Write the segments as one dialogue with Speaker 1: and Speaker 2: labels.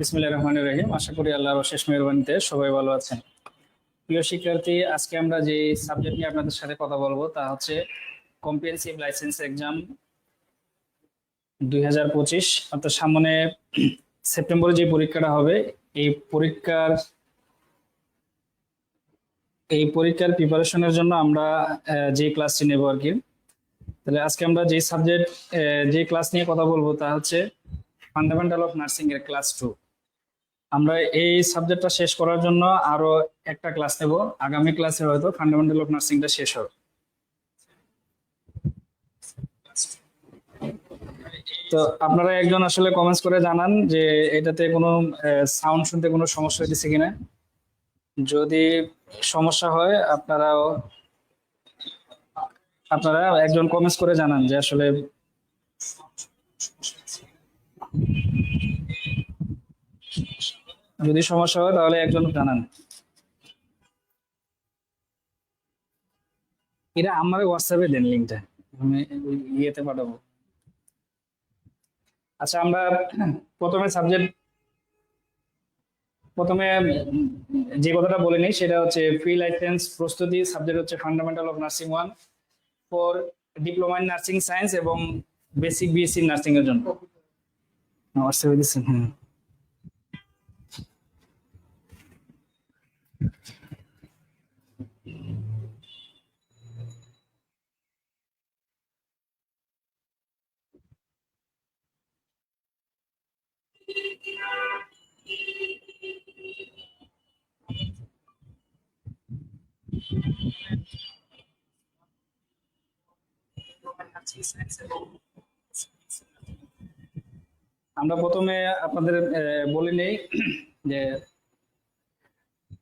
Speaker 1: বিসমিল্লাহির রহমানির রহিম। আশা করি আল্লাহর অশেষ মেহরবানিতে সবাই ভালো আছেন। প্রিয় শিক্ষার্থী, আজকে আমরা যে সাবজেক্ট নিয়ে আপনাদের সাথে কথা বলব তা হচ্ছে কম্প্রিহেনসিভ লাইসেন্স এক্সাম দুই হাজার পঁচিশ। অর্থাৎ সামনে সেপ্টেম্বরে যে পরীক্ষাটা হবে, এই পরীক্ষার এই পরীক্ষার প্রিপারেশনের জন্য আমরা যে ক্লাসটি নেব আর কি। তাহলে আজকে আমরা যে সাবজেক্ট যে ক্লাস নিয়ে কথা বলব তা হচ্ছে ফান্ডামেন্টাল অফ নার্সিং এর ক্লাস টু আমরা এই সাবজেক্টটা শেষ করার জন্য আরও একটা ক্লাস নেব। আগামী ক্লাসে হয়তো ফান্ডামেন্টাল অফ নার্সিংটা শেষ হবে। তো আপনারা একজন আসলে কমেন্টস করে জানান যে এটাতে কোনো সাউন্ড শুনতে কোনো সমস্যা হয়েছে কিনা। যদি সমস্যা হয়, আপনারাও, আপনারা একজন কমেন্টস করে জানান যে আসলে যদি সমস্যা হয় তাহলে একজন জানান। এটা আমার হোয়াটসঅ্যাপে দেন লিঙ্কটা আমি ইয়েতে পাঠাবো। আচ্ছা আমরা প্রথমে সাবজেক্ট প্রথমে যে কথাটা বলে নিই সেটা হচ্ছে ফ্রি লাইসেন্স প্রস্তুতি সাবজেক্ট হচ্ছে fundamental of nursing one for diploma in nursing science এবং বেসিক বিএসসি নার্সিং এর জন্য। হোয়াটসঅ্যাপে দিচ্ছেন হুম। আমরা প্রথমে আপনাদের বলে নেই যে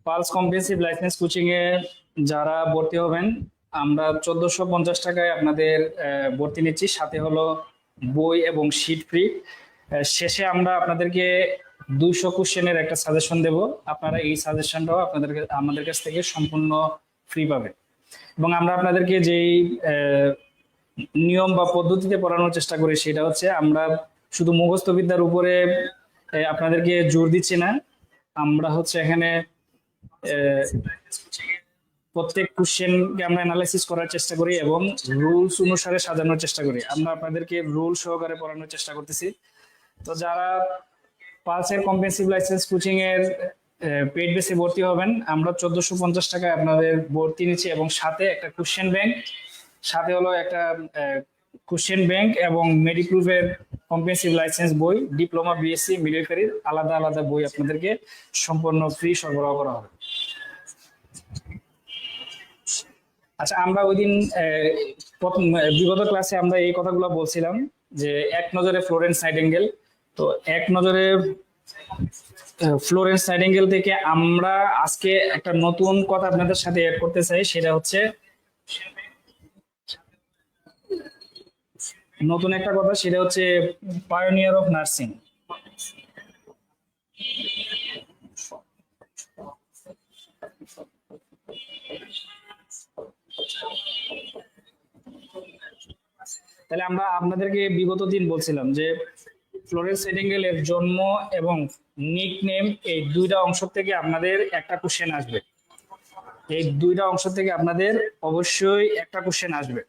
Speaker 1: পালস কম্প্রিহেন্সিভ লাইসেন্স কোচিং এ যারা ভর্তি হবেন, আমরা চোদ্দশো পঞ্চাশ টাকায় আপনাদের ভর্তি নিচ্ছি। সাথে হলো বই এবং শিট ফ্রি। শেষে আমরা আপনাদেরকে দুইশো কোশ্চেনের একটা সাজেশন দেব। আপনারা এই সাজেশনটাও আপনাদেরকে, আমাদের কাছ থেকে সম্পূর্ণ ফ্রি পাবেন। এবং আমরা আপনাদেরকে যেই নিয়ম বা পদ্ধতিতে পড়ানোর চেষ্টা করি, সেটা হচ্ছে আমরা শুধু মুখস্থ বিদ্যার উপরে আপনাদেরকে জোর দিচ্ছি না। আমরা হচ্ছে এখানে প্রত্যেক কোশ্চেনকে আমরা অ্যানালাইসিস করার চেষ্টা করি এবং রুলস অনুসারে সাজানোর চেষ্টা করি। আমরা আপনাদেরকে রুল সহকারে পড়ানোর চেষ্টা করতেছি। তো যারা পালসের কম্প্রেন্সিভ লাইসেন্স কোচিং এর পেড বেসে ভর্তি হবেন, আমরা চোদ্দশো পঞ্চাশ টাকায় আপনাদের ভর্তি নিচ্ছি এবং সাথে একটা কোশ্চেন ব্যাংক সাথে হলো একটা কোশ্চেন ব্যাংক এবং মেডিপ্রুফের কম্প্রেন্সিভ লাইসেন্স বই ডিপ্লোমা বিএসসি মিলিটারির আলাদা আলাদা বই আপনাদেরকে সম্পূর্ণ ফ্রি সরবরাহ করা হবে। আচ্ছা আমরা ওই দিন বিগত ক্লাসে আমরা এই কথাগুলো বলছিলাম যে এক নজরে ফ্লোরেন্স নাইটেঙ্গেল তো এক নজরে ফ্লোরেন্স নাইটেঙ্গেল থেকে আমরা আজকে একটা নতুন কথা আপনাদের সাথে অ্যাড করতে চাই, সেটা হচ্ছে নতুন একটা কথা, সেটা হচ্ছে পায়োনিয়ার অফ নার্সিং তাহলে আমরা আপনাদেরকে বিগত দিন বলছিলাম যে ফ্লোরেন্স নাইটিঙ্গেল এর জন্ম এবং নিক নেম এই দুইটা অংশ থেকে আপনাদের একটা কোশ্চেন আসবে। এই দুইটা অংশ থেকে আপনাদের অবশ্যই একটা কোশ্চেন আসবে।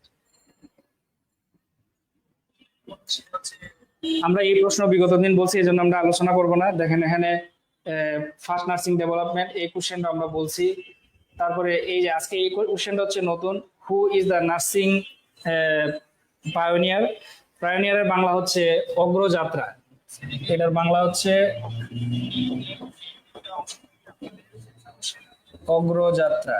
Speaker 1: আমরা এই প্রশ্ন বিগত দিন বলছি, এই জন্য আমরা আলোচনা করব না। দেখেন এখানে ফার্স্ট নার্সিং ডেভেলপমেন্ট এই কোশ্চেনটা আমরা বলছি। তারপরে এই যে আজকে এই কোশ্চেনটা হচ্ছে নতুন who is the nursing pioneer পায়োনিয়ারের বাংলা হচ্ছে অগ্রযাত্রা। এটার বাংলা হচ্ছে অগ্রযাত্রা।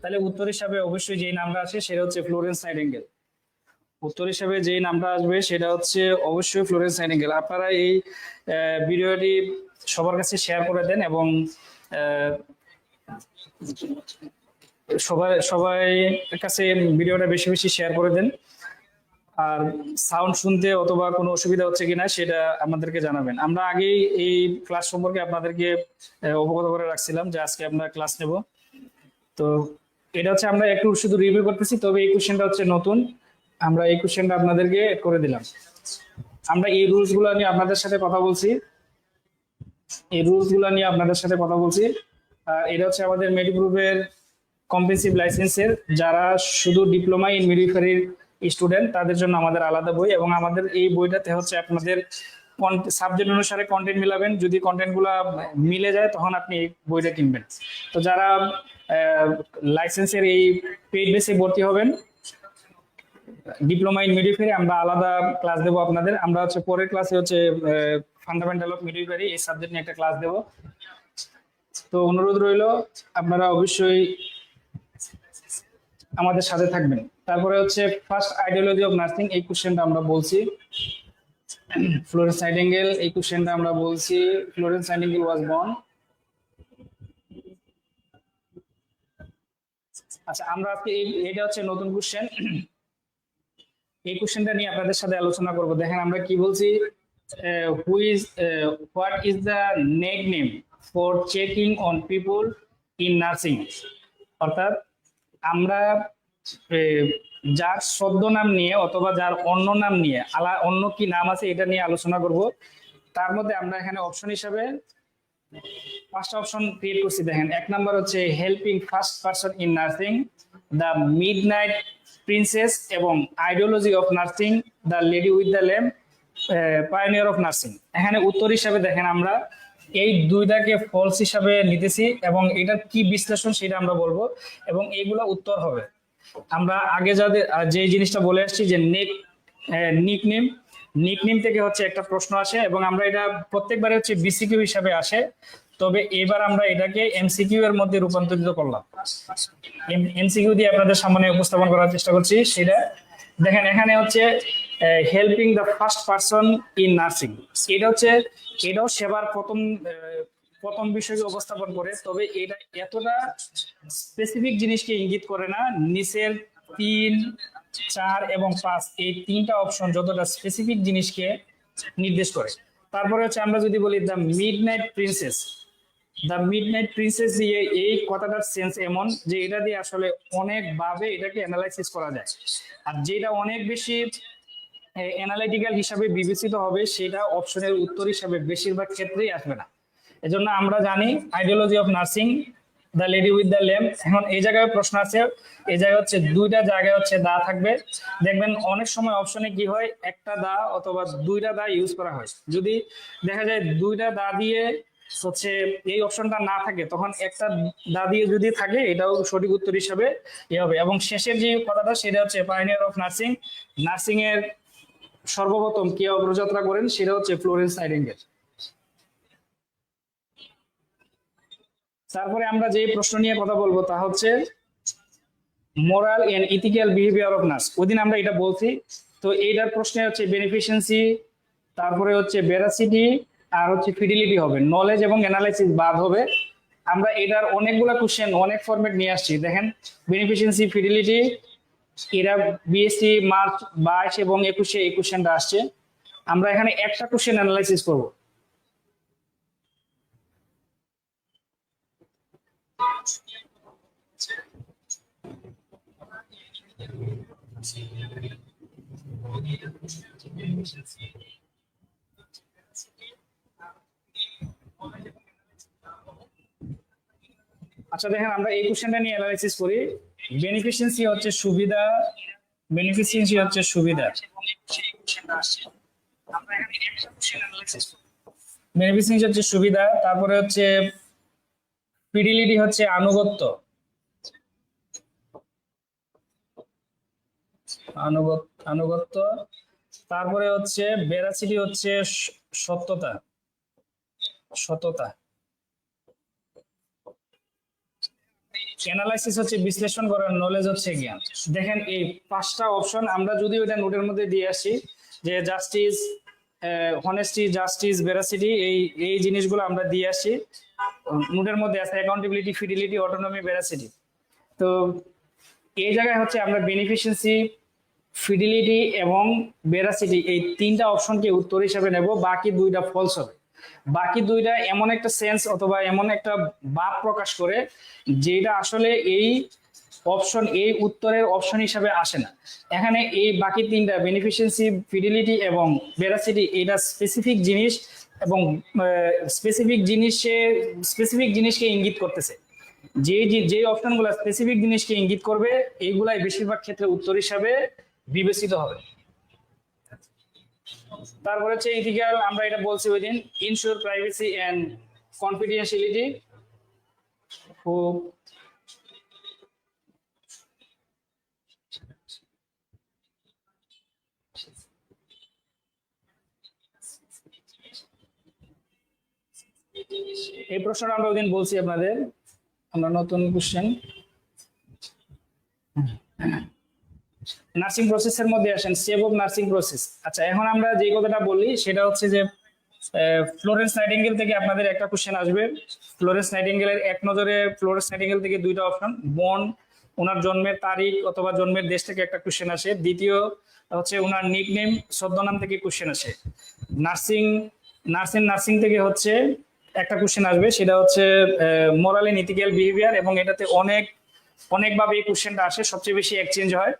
Speaker 1: তাহলে উত্তর হিসাবে অবশ্যই যেই নামটা আছে, সেটা হচ্ছে ফ্লোরেন্স নাইটিঙ্গেল উত্তর হিসাবে যেই নামটা আসবে সেটা হচ্ছে অবশ্যই ফ্লোরেন্স নাইটিঙ্গেল আপনারা এই ভিডিওটি সবার কাছে শেয়ার করে দেন এবং সবাই সবাই কাছে ভিডিওটা বেশি বেশি শেয়ার করে দেন। আর সাউন্ড শুনতে অথবা কোনো অসুবিধা হচ্ছে কিনা সেটা আমাদেরকে জানাবেন। আমরা আগেই এই ক্লাস সম্পর্কে আপনাদেরকে অবগত করে রাখছিলাম যে আজকে আমরা ক্লাস নেব। তো এটা হচ্ছে আমরা একটু শুধু রিভিউ করতেছি, তবে এই কোশ্চেনটা হচ্ছে নতুন। আমরা এই কোশ্চেনটা আপনাদেরকে এড করে দিলাম। আমরা এই রুলসগুলো নিয়ে আপনাদের সাথে কথা বলছি। এই রুলসগুলো নিয়ে আপনাদের সাথে কথা বলছি। এটা হচ্ছে আমাদের মেডি মেডিগ্রুপের কম্প্রেন্সিভ লাইসেন্সের যারা শুধু ডিপ্লোমা ইন মিডিফারির স্টুডেন্ট তাদের জন্য আমাদের আলাদা বই এবং আমাদের এই বইটাতে হচ্ছে আপনাদের সাবজেক্ট অনুসারে কন্টেন্ট মিলাবেন। যদি কন্টেন্টগুলা মিলে যায়, তখন আপনি এই বইটা কিনবেন। তো যারা লাইসেন্সের এই পেইড বেসে ভর্তি হবেন ডিপ্লোমা ইন মিডিফারি আমরা আলাদা ক্লাস দেবো আপনাদের। আমরা হচ্ছে পরের ক্লাসে হচ্ছে ফান্ডামেন্টাল অফ মিডিফারি এই সাবজেক্ট নিয়ে একটা ক্লাস দেবো। তো অনুরোধ রইল, আপনারা অবশ্যই আমাদের সাথে থাকবেন। তারপরে হচ্ছে ফার্স্ট আইডিওলজি অফ নার্সিং এই কোশ্চেনটা আমরা বলছি। ফ্লোরেন্স নাইটিঙ্গেল এই কোশ্চেনটা আমরা বলছি। ফ্লোরেন্স নাইটিঙ্গেল ওয়াজ বর্ন আচ্ছা আমরা আজকে এটা হচ্ছে নতুন কোশ্চেন এই কোশ্চেনটা নিয়ে আপনাদের সাথে আলোচনা করব। দেখেন আমরা কি বলছি? Who is what is the nickname for checking on people in nursing অর্থাৎ আমরা যার সদ্য নাম নিয়ে অথবা যার অন্য নাম নিয়ে, আলা, অন্য কি নাম আছে এটা নিয়ে আলোচনা করব। তার মধ্যে আমরা এখানে অপশন হিসাবে পাঁচটা অপশন ক্রিয়েট করছি। দেখেন, এক নাম্বার হচ্ছে helping first person in nursing the midnight princess এবং ideology of nursing the lady with the lamp pioneer of nursing এখানে উত্তর হিসাবে দেখেন আমরা, এই দুইটাকে ফলস হিসাবে নিতেছি এবং এটার কি বিশ্লেষণ সেটা আমরা বলব এবং এইগুলা উত্তর হবে। আমরা আগে যাদের যে জিনিসটা বলে আসছি যে নেক নিকনেম নিকনেম থেকে হচ্ছে একটা প্রশ্ন আসে এবং আমরা এটা প্রত্যেকবারে হচ্ছে বিসিকিউ হিসাবে আসে। তবে এবার আমরা এটাকে এমসিকিউ এর মধ্যে রূপান্তরিত করলাম। এমসিকিউ দিয়ে আপনাদের সামনে উপস্থাপন করার চেষ্টা করছি, সেটা দেখেন এখানে হচ্ছে helping the first person in nursing এটা হচ্ছে, এটাও সেবার প্রথম প্রথম বিষয়কে উপস্থাপন করে, তবে এটা এতটা স্পেসিফিক জিনিসকে ইঙ্গিত করে না, নিচের তিন, চার এবং পাঁচ, এই তিনটা অপশন যতটা স্পেসিফিক জিনিসকে নির্দেশ করে। তারপরে হচ্ছে আমরা যদি বলি the midnight princess the midnight princess দিয়ে এই কথাটার সেন্স এমন যে এটা দিয়ে আসলে অনেক ভাবে এটাকে অ্যানালাইসিস করা যায়। আর যেটা অনেক বেশি অ্যানালাইটিক্যাল হিসাবে বিবেচিত হবে সেটা অপশনের উত্তর হিসাবে বেশিরভাগ ক্ষেত্রেই আসবে না। এজন্য আমরা জানি ideology of nursing the lady with the lamp এখন এই জায়গায় প্রশ্ন আছে, এই জায়গায় হচ্ছে দুইটা জায়গায় হচ্ছে দা থাকবে। দেখবেন অনেক সময় অপশনে কি হয়, একটা দা অথবা দুইটা দা ইউজ করা হয়। যদি দেখা যায় দুইটা দা দিয়ে হচ্ছে এই অপশনটা না থাকে, তখন একটা দা দিয়ে যদি থাকে, এটাও সঠিক উত্তর হিসাবে ইয়ে হবে। এবং শেষের যে কথাটা, সেটা হচ্ছে পাইনিয়ার অফ নার্সিং নার্সিং এর সর্বপ্রথম কে অগ্রযাত্রা করেন, সেটা হচ্ছে ফ্লোরেন্স নাইটিঙ্গেল তারপরে আমরা যে প্রশ্ন নিয়ে কথা বলব, তা হচ্ছে moral and ethical behaviour of nurse ওদিন আমরা এটা বলছি, তো এইটার প্রশ্নে হচ্ছে বেনিফিশিয়েন্সি তারপরে হচ্ছে বেরাসিটি আর হচ্ছে ফিডিলিটি হবে নলেজ এবং অ্যানালাইসিস বাদ হবে। আমরা এটার অনেকগুলা কোশ্চেন অনেক ফরম্যাট নিয়ে আসছি। দেখেন বেনিফিশিয়েন্সি ফিডিলিটি এরা বিএসসি মার্চ বাইশ এবং একুশে এই কোশ্চেনটা আসছে। আমরা এখানে একটা কোশ্চেন অ্যানালাইসিস করব। আচ্ছা দেখেন আমরা এই কোশ্চেনটা নিয়ে অ্যানালাইসিস করি। বেনিফিশিয়েন্সি হচ্ছে সুবিধা বেনিফিশিয়েন্সি হচ্ছে সুবিধা। বেনিফিশিয়েন্সি হচ্ছে সুবিধা, তারপরে হচ্ছে ফিডিলিটি হচ্ছে আনুগত্য। আনুগত্য, তারপরে হচ্ছে বেরাসিটি হচ্ছে সত্যতা। সততা। অ্যানালাইসিস হচ্ছে বিশ্লেষণ করার নলেজ হচ্ছে জ্ঞান। দেখেন এই পাঁচটা অপশন আমরা যদি ওইটা নোটের মধ্যে দিয়ে আসি, যে জাস্টিস হনেস্টি জাস্টিস ভেরাসিটি এই এই জিনিসগুলো আমরা দিয়ে আসি নোটের মধ্যে আছে অ্যাকাউন্টেবিলিটি ফিডিলিটি অটোনমি ভেরাসিটি তো এই জায়গায় হচ্ছে আমরা বেনিফিশিয়েন্সি ফিডিলিটি এবং বেরাসিটি এই তিনটা অপশনকে উত্তর হিসাবে নেব, বাকি দুইটা ফলস হবে। বাকি দুইটা এমন একটা সেন্স অথবা এমন একটা ভাব প্রকাশ করে যেটা আসলে এই অপশন এই উত্তরের অপশন হিসাবে আসে না। এখানে এই বাকি তিনটা বেনিফিশিয়েন্সি ফিডিলিটি এবং ভেরাসিটি এটা স্পেসিফিক জিনিস এবং স্পেসিফিক জিনিসে স্পেসিফিক জিনিসকে ইঙ্গিত করতেছে। যে- যে অপশনগুলো স্পেসিফিক জিনিসকে ইঙ্গিত করবে, এইগুলাই বেশিরভাগ ক্ষেত্রে উত্তর হিসাবে বিবেচিত হবে। তারপর হচ্ছে ইথিক্যাল আমরা এটা বলছি ওই দিন ইনশিওর প্রাইভেসি এন্ড কনফিডেন্সিয়ালিটি এই প্রশ্নটা আমরা ওইদিন বলছি আপনাদের। আমরা নতুন কোশ্চেন নার্সিং প্রসেসের মধ্যে আসেন স্টেপ অফ নার্সিং প্রসেস আচ্ছা এখন আমরা যে কথাটা বলি সেটা হচ্ছে যে ফ্লোরেন্স নাইটিঙ্গেল থেকে আপনাদের একটা কোশ্চেন আসবে। ফ্লোরেন্স নাইটিঙ্গেলের এক নজরে ফ্লোরেন্স নাইটিঙ্গেল থেকে দুইটা অপশন বন ওনার জন্মের তারিখ অথবা জন্মের দেশ থেকে একটা কোশ্চেন আসে। দ্বিতীয় হচ্ছে ওনার নিক নেম ছদ্মনাম থেকে কোশ্চেন আসে। নার্সিং নার্সিং নার্সিং থেকে হচ্ছে একটা কোশ্চেন আসবে। সেটা হচ্ছে মোরাল এন্ড ইথিক্যাল বিহেভিয়ার এবং এটাতে অনেক, অনেকভাবে এই কোশ্চেনটা আসে। সবচেয়ে বেশি এক্সচেঞ্জ হয়।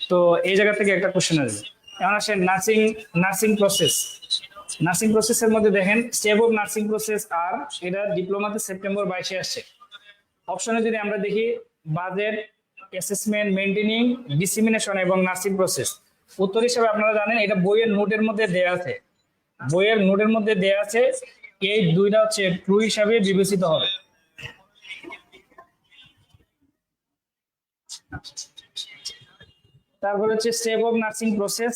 Speaker 1: তো এই জায়গা থেকে একটা কোশ্চেন আসবে। এখন আসে নার্সিং নার্সিং প্রসেস নার্সিং প্রসেসের মধ্যে দেখেন স্টেপ অফ নার্সিং প্রসেস আর এটা ডিপ্লোমাতে সেপ্টেম্বর বাইশে আসছে। অপশনে যদি আমরা দেখি বাজেট অ্যাসেসমেন্ট মেনটেনিং ডিসিমিনেশন এবং নার্সিং প্রসেস উত্তর হিসেবে আপনারা জানেন, এটা বইয়ের নোটের মধ্যে দেয়া আছে। বইয়ের নোটের মধ্যে দেয়া আছে, এই দুইটা হচ্ছে ট্রু হিসাবে বিবেচিত হবে। তারপর হচ্ছে স্টেপ অফ নার্সিং প্রসেস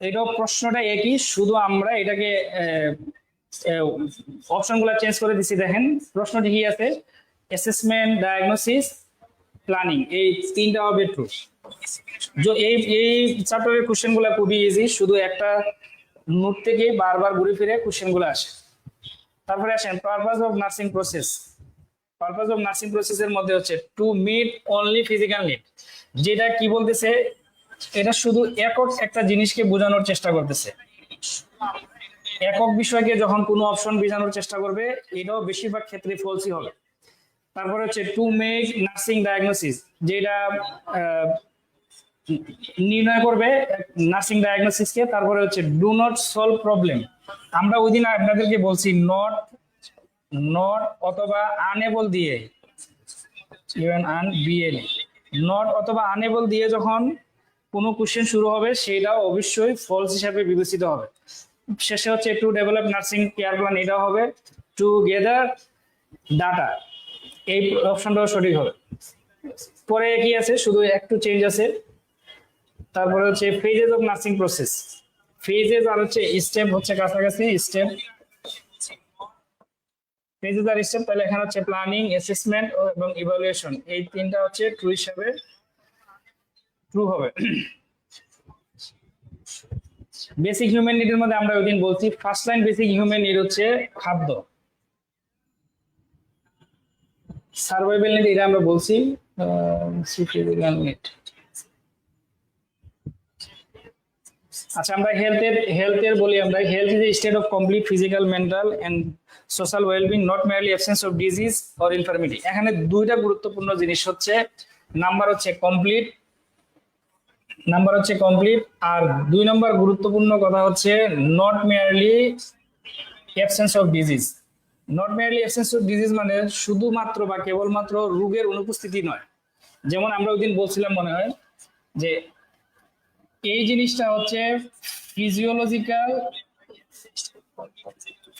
Speaker 1: এটাও প্রশ্নটা একই, শুধু আমরা এটাকে অপশনগুলো চেঞ্জ করে দিছি, দেখেন, প্রশ্নটি কি আছে? অ্যাসেসমেন্ট ডায়াগনোসিস প্ল্যানিং এই তিনটা হবে ট্রু এই এই চ্যাপ্টারের কোশ্চেনগুলো খুবই ইজি শুধু একটা নোট থেকে বারবার ঘুরে ফিরে কোশ্চেনগুলো আসে। তারপরে আসেন purpose of nursing process purpose of nursing প্রসেসের মধ্যে হচ্ছে to meet only physical need যেটা কি বলতেছে, এটা শুধু একক একটা জিনিসকে বোঝানোর চেষ্টা করতেছে। একক বিষয়কে যখন কোনো অপশন বোঝানোর চেষ্টা করবে, এটাও বেশিরভাগ ক্ষেত্রে ফলসই হবে। তারপরে হচ্ছে টু মেক নার্সিং ডায়াগনোসিস যেটা নির্ণয় করবে নার্সিং ডায়াগনোসিসকে তারপরে হচ্ছে ডু নট সলভ প্রবলেম আমরা ওই দিন আপনাদেরকে বলছি নট নট অথবা আনএবল দিয়ে ইভেন আন বিএল নট অথবা আনএবল দিয়ে যখন কোনো কোশ্চেন শুরু হবে সেটা অবশ্যই ফলস হিসাবে বিবেচিত হবে। শেষে হচ্ছে to develop nursing care plan এটা হবে টু গেদার ডাটা এই অপশনটাও সঠিক হবে। পরে কি আছে? শুধু একটু চেঞ্জ আছে। তারপরে হচ্ছে phases of nursing process phases আর হচ্ছে স্টেপ হচ্ছে কাছাকাছি স্টেপ আর স্টেপ তাহলে এখানে হচ্ছে প্ল্যানিং অ্যাসেসমেন্ট এবং ইভালুয়েশন এই তিনটা হচ্ছে ট্রু হিসাবে ট্রু হবে। বেসিক হিউম্যান নিডের মধ্যে আমরা ওই দিন বলছি first line basic human need হচ্ছে খাদ্য। সার্ভাইভাল নিড এটা আমরা বলছি আচ্ছা আমরা হেলথের হেলথের বলি আমরা। Health is state of complete physical mental and social wellbeing not merely absence of disease or infirmity এখানে দুইটা গুরুত্বপূর্ণ জিনিস হচ্ছে নাম্বার হচ্ছে কমপ্লিট নাম্বার হচ্ছে কমপ্লিট আর দুই নম্বর গুরুত্বপূর্ণ কথা হচ্ছে not merely absence of disease not merely absence of disease মানে শুধুমাত্র বা কেবলমাত্র রোগের অনুপস্থিতি নয়। যেমন আমরা ওই দিন বলছিলাম মনে হয় যে, এই জিনিসটা হচ্ছে ফিজিওলজিক্যাল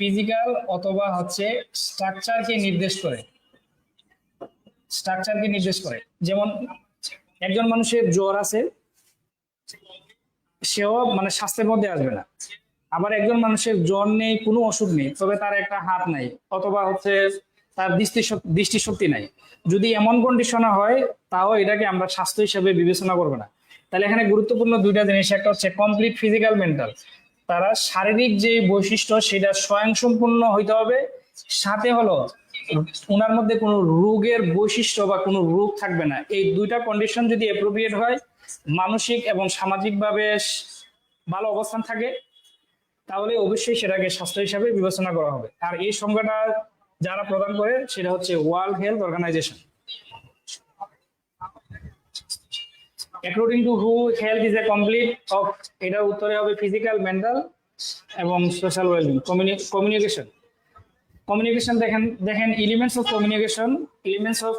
Speaker 1: ফিজিক্যাল অথবা হচ্ছে স্ট্রাকচারকে নির্দেশ করে। স্ট্রাকচারকে নির্দেশ করে। যেমন একজন মানুষের জ্বর আছে, সেও মানে স্বাস্থ্যের মধ্যে আসবে না। আবার একজন মানুষের জ্বর নেই, কোনো অসুখ নেই, তবে তার একটা হাত নাই, অথবা হচ্ছে তার দৃষ্টি দৃষ্টিশক্তি নাই। যদি এমন কন্ডিশনে হয়, তাও এটাকে আমরা স্বাস্থ্য হিসেবে বিবেচনা করব না। তাহলে এখানে গুরুত্বপূর্ণ দুইটা জিনিস, একটা হচ্ছে কমপ্লিট ফিজিক্যাল মেন্টাল তারা শারীরিক যে বৈশিষ্ট্য সেটা স্বয়ংসম্পূর্ণ হইতে হবে। সাথে হলো ওনার মধ্যে কোনো রোগের বৈশিষ্ট্য বা কোনো রোগ থাকবে না। এই দুইটা কন্ডিশন যদি অ্যাপ্রোপ্রিয়েট হয়, মানসিক এবং সামাজিকভাবে ভালো অবস্থান থাকে, তাহলে অবশ্যই সেটাকে স্বাস্থ্য হিসাবে বিবেচনা করা হবে। আর এই সংজ্ঞাটা যারা প্রদান করে, সেটা হচ্ছে World Health Organization according to who health is a complete of এটা উত্তরে হবে ফিজিক্যাল মেন্টাল এবং সোশ্যাল ওয়েলবিং কমিউনিকেশন কমিউনিকেশন দেখেন দেখেন elements of communication elements of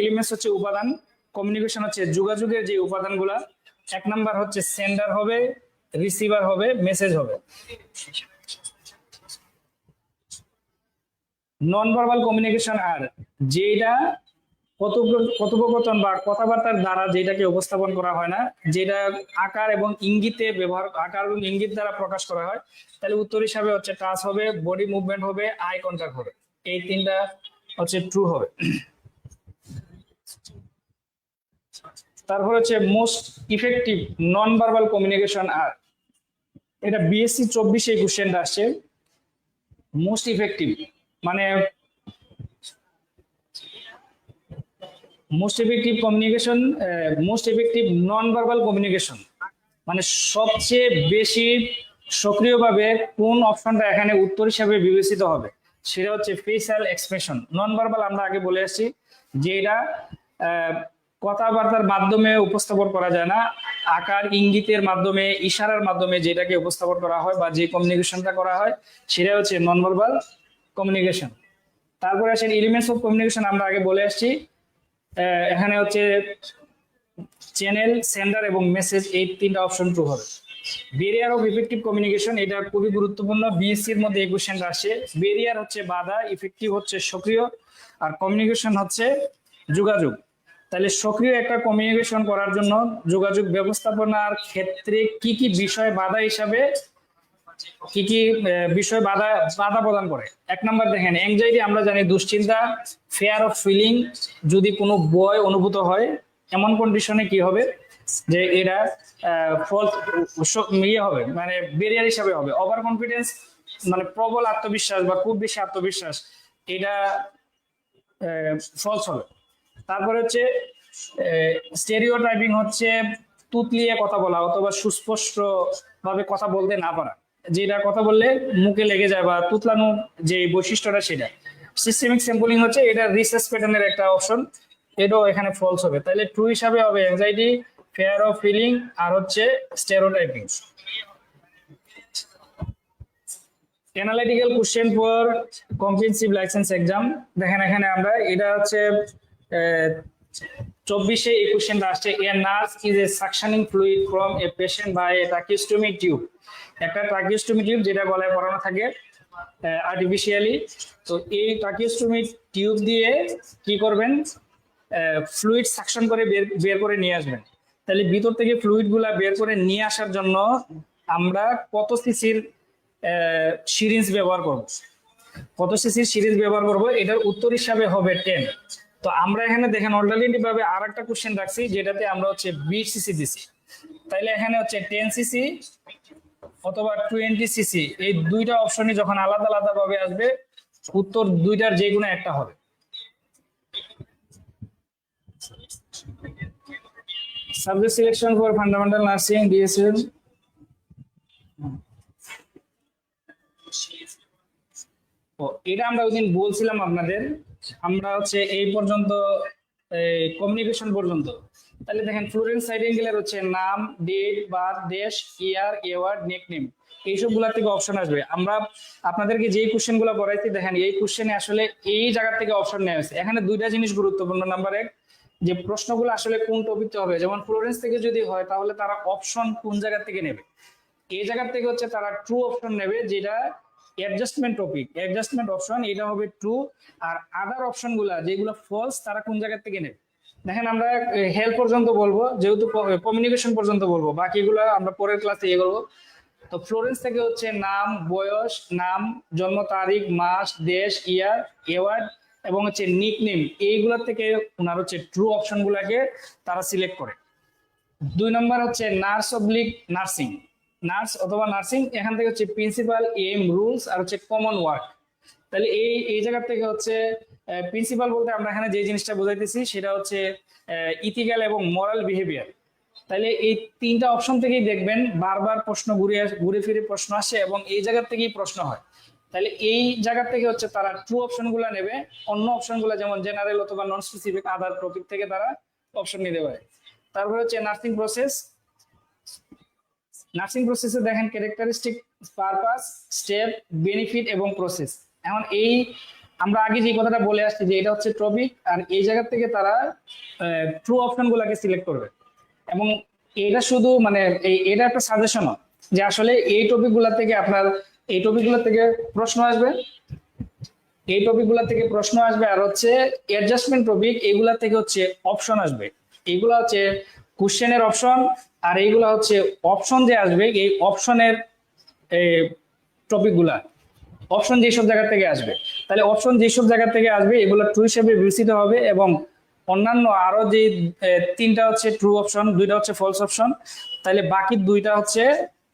Speaker 1: elements হচ্ছে উপাদান কমিউনিকেশন হচ্ছে যোগাযোগের যে উপাদানগুলা, এক নাম্বার হচ্ছে সেন্ডার হবে রিসিভার হবে মেসেজ হবে। নন ভার্বাল কমিউনিকেশন আর যেটা কথোপকথন বা কথাবার্তার দ্বারা যেটাকে উপস্থাপন করা হয় না, যেটা আকার এবং ইঙ্গিতে ব্যবহার, আকার এবং ইঙ্গিত দ্বারা প্রকাশ করা হয়, তাহলে উত্তর হিসাবে হচ্ছে টাচ হবে বডি মুভমেন্ট হবে আই কন্ট্যাক্ট হবে। এই তিনটা হচ্ছে ট্রু হবে। তারপর হচ্ছে most effective non verbal communication আর এটা বিএসসি চব্বিশে কোশ্চেনটা আসছে। মোস্ট ইফেক্টিভ মানে most effective communication most effective non verbal communication মানে সবচেয়ে বেশি সক্রিয়ভাবে কোন অপশনটা এখানে উত্তর হিসাবে বিবেচিত হবে, সেটা হচ্ছে ফেসিয়াল এক্সপ্রেশন নন ভার্বাল আমরা আগে বলে আসছি যে এটা কথাবার্তার মাধ্যমে উপস্থাপন করা যায় না, আকার, ইঙ্গিতের মাধ্যমে, ইশারার মাধ্যমে যেটাকে উপস্থাপন করা হয় বা যে কমিউনিকেশনটা করা হয়, সেটা হচ্ছে নন ভার্বাল কমিউনিকেশন তারপরে আসেন এলিমেন্টস অফ কমিউনিকেশন আমরা আগে বলে আসছি এখানে হচ্ছে চ্যানেল সেন্ডার এবং মেসেজ এই তিনটা অপশন ট্রু হবে। বেরিয়ার অফ ইফেক্টিভ কমিউনিকেশন এটা খুবই গুরুত্বপূর্ণ। বিএসসি এর মধ্যে এই কোশ্চেনটা আসে। বেরিয়ার হচ্ছে বাধা ইফেক্টিভ হচ্ছে সক্রিয়, আর কমিউনিকেশন হচ্ছে যোগাযোগ। তাহলে সক্রিয় একটা কমিউনিকেশন করার জন্য যোগাযোগ ব্যবস্থাপনার ক্ষেত্রে কি কি বিষয় বাধা হিসাবে কি কি বিষয় বাধা বাধা প্রদান করে? এক নাম্বার দেখেন অ্যাংজাইটি আমরা জানি দুশ্চিন্তা ফেয়ার অফ ফিলিং যদি কোনো বয় অনুভূত হয়, এমন কন্ডিশনে কি হবে? যে এটা ফল ইয়ে হবে মানে বেরিয়ার হিসাবে হবে। ওভার কনফিডেন্স মানে প্রবল আত্মবিশ্বাস বা খুব বেশি আত্মবিশ্বাস, এটা ফলস হবে। তারপরে হচ্ছে স্টেরিও টাইপিং হচ্ছে, তুতলিয়ে কথা বলা অথবা সুস্পষ্ট ভাবে কথা বলতে না পারা। যেটা কথা বললে মুখে লেগে যায় বা তুতলানো যে বৈশিষ্ট্যটা সেটা। সিস্টেমিক স্যাম্পলিং হচ্ছে এটা রিসার্চ প্যাটার্নের একটা অপশন এটাও এখানে ফলস হবে। তাহলে ট্রু হিসাবে হবে অ্যাংজাইটি ফেয়ার অফ ফিলিং আর হচ্ছে stereotyping analytical question for comprehensive license exam দেখেন এখানে আমরা, এটা হচ্ছে চব্বিশে এই কোশ্চেনটা আসছে। A nurse is a suctioning fluid from a patient by a tracheostomy tube একটা ট্রাকিস্টোমি টিউব যেটা গলায় পরানো থাকে আর্টিফিশিয়ালি তো এই ট্রাকিস্টোমি টিউব দিয়ে কি করবেন? ফ্লুইড সাকশন করে বের বের করে নিয়ে আসবেন। তাহলে ভিতর থেকে ফ্লুইডগুলা বের করে নিয়ে আসার জন্য আমরা কত সিসির সিরিঞ্জ ব্যবহার করব? কত সিসির সিরিজ ব্যবহার করব? এটার উত্তর হিসাবে হবে টেন তো আমরা এখানে দেখেন অল্টারনেটিভ ভাবে আর একটা কোশ্চেন রাখছি, যেটাতে আমরা হচ্ছে বিশ সিসি দিছি। তাইলে এখানে হচ্ছে টেন সিসি অথবা টোয়েন্টি সিসি এই দুইটা অপশনই যখন আলাদা আলাদা ভাবে আসবে, উত্তর দুইটার যে কোনো একটা হবে। Subject selection for fundamental nursing ও, এটা আমরা ওইদিন বলছিলাম আপনাদের। আমরা হচ্ছে এই পর্যন্ত কমিউনিকেশন পর্যন্ত। তাহলে দেখেন ফ্লোরেন্স সাইডেঙ্গেলের হচ্ছে নাম ডেট বার্থ দেশ ইয়ার নেম এইসবগুলা থেকে অপশন আসবে। আমরা আপনাদেরকে যেই কোশ্চেনগুলো পড়াইছি, দেখেন এই কোশ্চেনে আসলে এই জায়গা থেকে অপশন নেওয়া হয়েছে। এখানে দুইটা জিনিস গুরুত্বপূর্ণ। নাম্বার এক, যে প্রশ্নগুলো আসলে কোন টপিকতে হবে? যেমন ফ্লোরেন্স থেকে যদি হয়, তাহলে তারা অপশন কোন জায়গা থেকে নেবে? এই জায়গা থেকে হচ্ছে তারা ট্রু অপশন নেবে, যেটা অ্যাডজাস্টমেন্ট টপিক অ্যাডজাস্টমেন্ট অপশন এটা হবে ট্রু আর আদার অপশনগুলা, যেগুলো ফলস তারা কোন জায়গা থেকে নেবে? দেখেন আমরা হেল্প পর্যন্ত বলব, যেহেতু কমিউনিকেশন পর্যন্ত বলব, বাকিগুলো আমরা পরের ক্লাসে ইয়ে করব তো ফ্লোরেন্স থেকে হচ্ছে নাম, বয়স, নাম, জন্ম তারিখ, মাস, দেশ ইয়ার এওয়ার্ড এবং হচ্ছে নিক নেম এইগুলোর থেকে ওনার হচ্ছে ট্রু অপশন গুলাকে তারা সিলেক্ট করে। দুই নম্বর হচ্ছে নার্স অবলিক নার্সিং নার্স অথবা নার্সিং এখান থেকে হচ্ছে প্রিন্সিপাল এম রুলস আর হচ্ছে কমন ওয়ার্ক তাহলে এই এই জায়গা থেকে হচ্ছে প্রিন্সিপাল বলতে আমরা এখানে যে জিনিসটা বোঝাইতেছি, সেটা হচ্ছে ইথিক্যাল এবং মরাল বিহেভিয়ার তাহলে এই তিনটা অপশন থেকেই দেখবেন বারবার প্রশ্ন ঘুরে ঘুরে ফিরে প্রশ্ন আসে এবং এই জায়গার থেকেই প্রশ্ন হয়। তাহলে এই জায়গা থেকে হচ্ছে তারা ট্রু অপশনগুলা নেবে, অন্য অপশনগুলা যেমন জেনারেল অথবা নন স্পেসিফিক আদার টপিক থেকে তারা অপশন নিতে পারে। তারপরে হচ্ছে নার্সিং প্রসেস নার্সিং প্রসেসে দেখেন ক্যারেক্টারিস্টিক পারপাস স্টেপ বেনিফিট এবং প্রসেস এখন এই আমরা আগে যে কথাটা বলে আসছি যে এটা হচ্ছে টপিক আর এই জায়গা থেকে তারা ট্রু অপশন গুলাকে সিলেক্ট করবে। এবং এটা শুধু মানে এটা একটা সাজেশনও যে আসলে এই টপিকগুলা থেকে আপনার, এই টপিকগুলা থেকে প্রশ্ন আসবে। এই টপিকগুলা থেকে প্রশ্ন আসবে আর হচ্ছে অ্যাডজাস্টমেন্ট টপিক এইগুলা থেকে হচ্ছে অপশন আসবে। এইগুলা হচ্ছে কোশ্চেনের অপশন আর এইগুলা হচ্ছে অপশন যে আসবে, এই অপশনের টপিকগুলা। অপশন যেসব জায়গা থেকে আসবে। তাহলে অপশন যেসব জায়গা থেকে আসবে, এগুলো ট্রু হিসেবে বিবেচিত হবে এবং অন্যান্য আরও যে তিনটা হচ্ছে ট্রু অপশন দুইটা হচ্ছে ফলস অপশন তাহলে বাকি দুইটা হচ্ছে,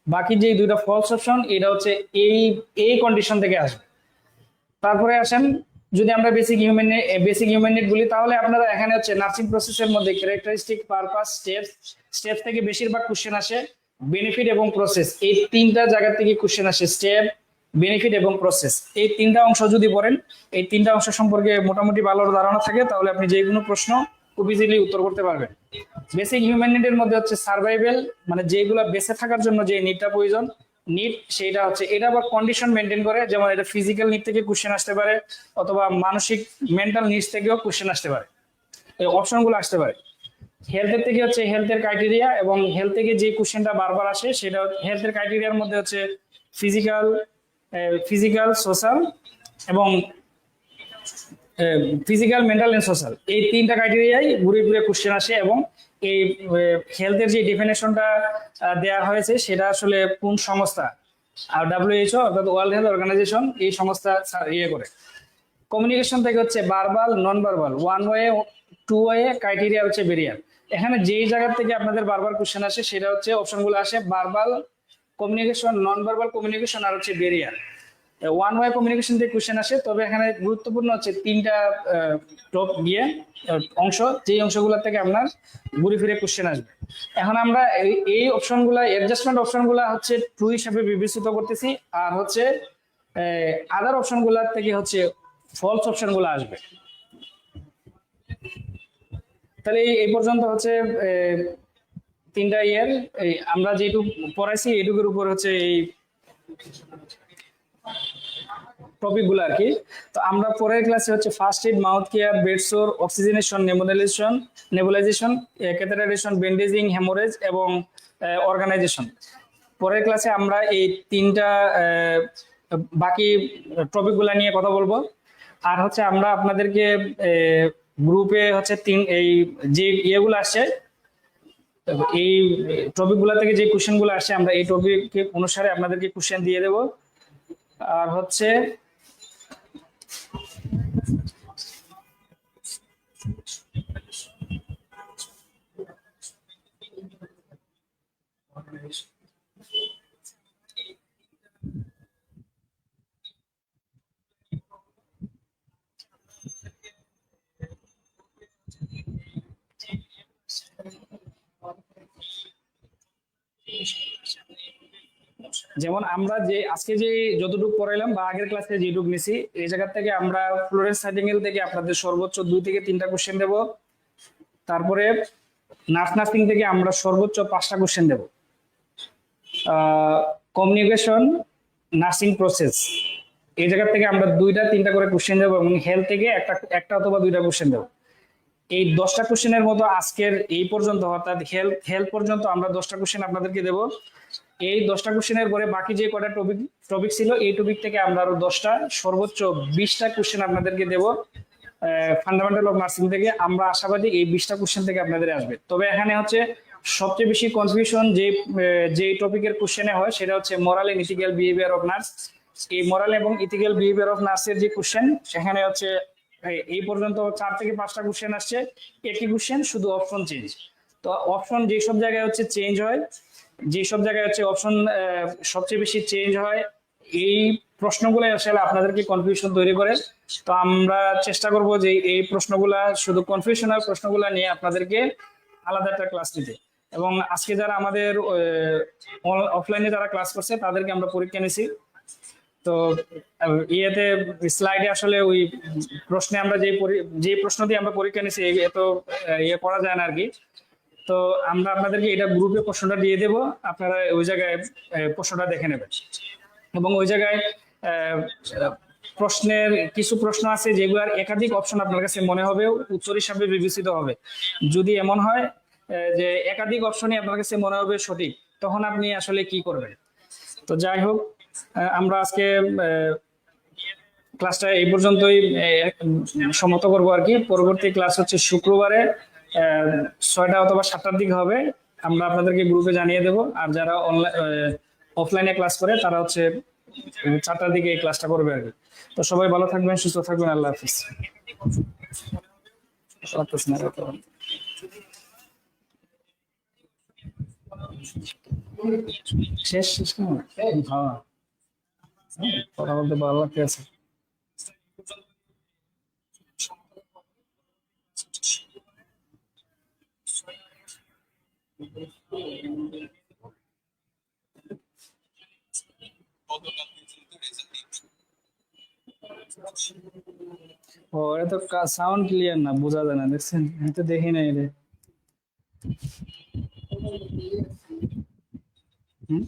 Speaker 1: বাকি যে দুইটা ফলস অপশন এটা হচ্ছে এই এই কন্ডিশন থেকে আসবে। তারপরে আসেন, যদি আমরা basic human basic human need বলি, তাহলে আপনারা এখানে হচ্ছে নার্সিং প্রসেসের মধ্যে ক্যারেক্টারিস্টিক পারপাস স্টেপ স্টেপ থেকে বেশিরভাগ কোশ্চেন আসে বেনিফিট এবং প্রসেস এই তিনটা জায়গা থেকে কোশ্চেন আসে স্টেপ বেনিফিট এবং প্রসেস এই তিনটা অংশ যদি পড়েন, এই তিনটা অংশ সম্পর্কে মোটামুটি ভালো ধারণা থাকে, তাহলে আপনি যে কোনো প্রশ্ন খুব ইজিলি উত্তর করতে পারবেন। বেসিক হিউম্যান নিডের মধ্যে হচ্ছে সার্ভাইভেল মানে যেগুলো বেঁচে থাকার জন্য যে নিডটা প্রয়োজন নিড সেইটা হচ্ছে, এটা আবার কন্ডিশন মেনটেন করে, যেমন এটা ফিজিক্যাল নিড থেকে কোশ্চেন আসতে পারে, অথবা মানসিক মেন্টাল নিডস থেকেও কোশ্চেন আসতে পারে। এই অপশনগুলো আসতে পারে। হেলথের থেকে হচ্ছে হেলথের ক্রাইটেরিয়া এবং হেলথ থেকে যে কোশ্চেনটা বারবার আসে, সেটা হেলথের ক্রাইটেরিয়ার মধ্যে হচ্ছে ফিজিক্যাল ফিজিক্যাল সোশ্যাল এবং ফিজিক্যাল মেন্টাল এন্ড সোশ্যাল এই তিনটা ক্রাইটেরিয়াই ঘুরে ঘুরে কোশ্চেন আসে এবং এই হেলথের যে ডেফিনেশনটা দেওয়া হয়েছে সেটা আসলে কোন সংস্থা? আর ডাব্লিউএইচও অর্থাৎ ওয়ার্ল্ড হেলথ অর্গানাইজেশন এই সংস্থা ইয়ে করে। কমিউনিকেশন থেকে হচ্ছে verbal non verbal one way two way criteria হচ্ছে বেরিয়ার এখানে যেই জায়গা থেকে আপনাদের বারবার কোশ্চেন আসে সেটা হচ্ছে অপশনগুলো আসে বারবাল কমিউনিকেশন নন বারবাল কমিউনিকেশন আর হচ্ছে বেরিয়ার ওয়ান ওয়ে কমিউনিকেশন থেকে কোশ্চেন আসে, তবে এখানে গুরুত্বপূর্ণ হচ্ছে তিনটা টপ গিয়ে অংশ, যেই অংশগুলো থেকে আপনার ঘুরে ফিরে কোশ্চেন আসবে। এখন আমরা এই অপশনগুলা অ্যাডজাস্টমেন্ট অপশনগুলা হচ্ছে ট্রু হিসাবে বিবেচিত করতেছি, আর হচ্ছে আদার অপশনগুলোর থেকে হচ্ছে ফলস অপশনগুলো আসবে। তাহলে এই- পর্যন্ত হচ্ছে তিনটা ইয়ার, এই আমরা যেটুকু পড়াইছি, এটুকুর উপর হচ্ছে এই টপিকগুলো আর কি। তো আমরা পরের ক্লাসে হচ্ছে first aid mouth care bedsore oxygenation নেমোনাইজেশন nebulization catheterization bandaging haemorrhage এবং অর্গানাইজেশন পরের ক্লাসে আমরা এই তিনটা বাকি টপিকগুলা নিয়ে কথা বলব। আর হচ্ছে আমরা আপনাদেরকে গ্রুপে হচ্ছে তিন, এই যে ইয়েগুলো আসছে এই টপিকগুলা থেকে যে কোশ্চেনগুলো আসে, আমরা এই টপিক অনুসারে আপনাদেরকে কোশ্চেন দিয়ে দেব। আর হচ্ছে যেমন আমরা যে, আজকে যে যতটুকু পড়াইলাম বা আগের ক্লাসে যেটুকু নিছি, এই জায়গা থেকে আমরা ফ্লোরেন্স সাইটিঙ্গেল থেকে আপনাদের সর্বোচ্চ দুই থেকে তিনটা কোশ্চেন দেব। তারপরে নার্স নার্সিং থেকে আমরা সর্বোচ্চ পাঁচটা কোশ্চেন দেব। কমিউনিকেশন নার্সিং প্রসেস এই জায়গা থেকে আমরা দুইটা, তিনটা করে কোশ্চেন দেবো এবং হেলথ থেকে একটা একটা অথবা দুইটা কোশ্চেন দেবো। এই দশটা কোশ্চেনের মতো আজকের এই পর্যন্ত, অর্থাৎ হেলথ হেলথ পর্যন্ত আমরা দশটা কোশ্চেন আপনাদেরকে দেব। এই দশটা কোশ্চেনের পরে বাকি যে কটা টপিক টপিক ছিল, এই টপিক থেকে আমরা আরও দশটা, সর্বোচ্চ বিশটা কোশ্চেন আপনাদেরকে দেব ফান্ডামেন্টাল অফ নার্সিং থেকে। আমরা আশাবাদী এই বিশটা কোশ্চেন থেকে আপনাদের আসবে। তবে এখানে হচ্ছে সবচেয়ে বেশি কনফিউশন যে যে টপিকের কোশ্চেনে হয়, সেটা হচ্ছে moral and ethical behaviour of nurse এই মোরাল এবং ইথিক্যাল বিহেভিয়ার অফ নার্সের যে কোশ্চেন সেখানে হচ্ছে, এই পর্যন্ত চার থেকে পাঁচটা কোশ্চেন আসছে। একই কোশ্চেন শুধু অপশন চেঞ্জ তো অপশন যেসব জায়গায় হচ্ছে চেঞ্জ হয় যেসব জায়গায় হচ্ছে অপশন সবচেয়ে বেশি চেঞ্জ হয়, এই প্রশ্নগুলো আসলে আপনাদেরকে কনফিউশন তৈরি করে। তো আমরা চেষ্টা করব যে এই প্রশ্নগুলা শুধু কনফিউশনাল প্রশ্নগুলা নিয়ে আপনাদেরকে আলাদা একটা ক্লাস নিতে এবং আজকে যারা আমাদের অফলাইনে যারা ক্লাস করছে, তাদেরকে আমরা পরীক্ষা নিছি। তো ইয়েতে স্লাইডে আসলে ওই প্রশ্নে আমরা যে যে প্রশ্ন দিয়ে আমরা পরীক্ষা নিছি এত ইয়ে করা যায় না আর কি। তো আমরা আপনাদেরকে এটা গ্রুপে প্রশ্নটা দিয়ে দেব। আপনারা ওই জায়গায় প্রশ্নটা দেখে নেবেন। এবং ওই জায়গায় প্রশ্নের কিছু প্রশ্ন আছে যেগুলোর একাধিক অপশন আপনার কাছে মনে হবে উত্তর হিসাবে বিবেচিত হবে। যদি এমন হয় যে একাধিক অপশনই আপনার কাছে মনে হবে সঠিক তখন আপনি আসলে কি করবেন? তো যাই হোক আমরা আজকে ক্লাসটা এই পর্যন্তই আহ, সমাপ্ত করব আর কি। পরবর্তী ক্লাস হচ্ছে শুক্রবারে। ছয়টা অথবা সাতটার দিকে হবে। আমরা আপনাদেরকে গ্রুপে জানিয়ে দেব। আর যারা অনলাইন অফলাইনে ক্লাস করে, তারা হচ্ছে চারটার দিকে এই ক্লাসটা করবে আর কি। তো সবাই ভালো থাকবেন, সুস্থ থাকবেন, আল্লাহ হাফিজ। শেষ শেষ কেমন হ্যাঁ। কথা বলতে ভালো লাগতেছে। ও এটা তো সাউন্ড ক্লিয়ার না বোঝা যায় না দেখছেন আমি তো দেখি নাই রে হুম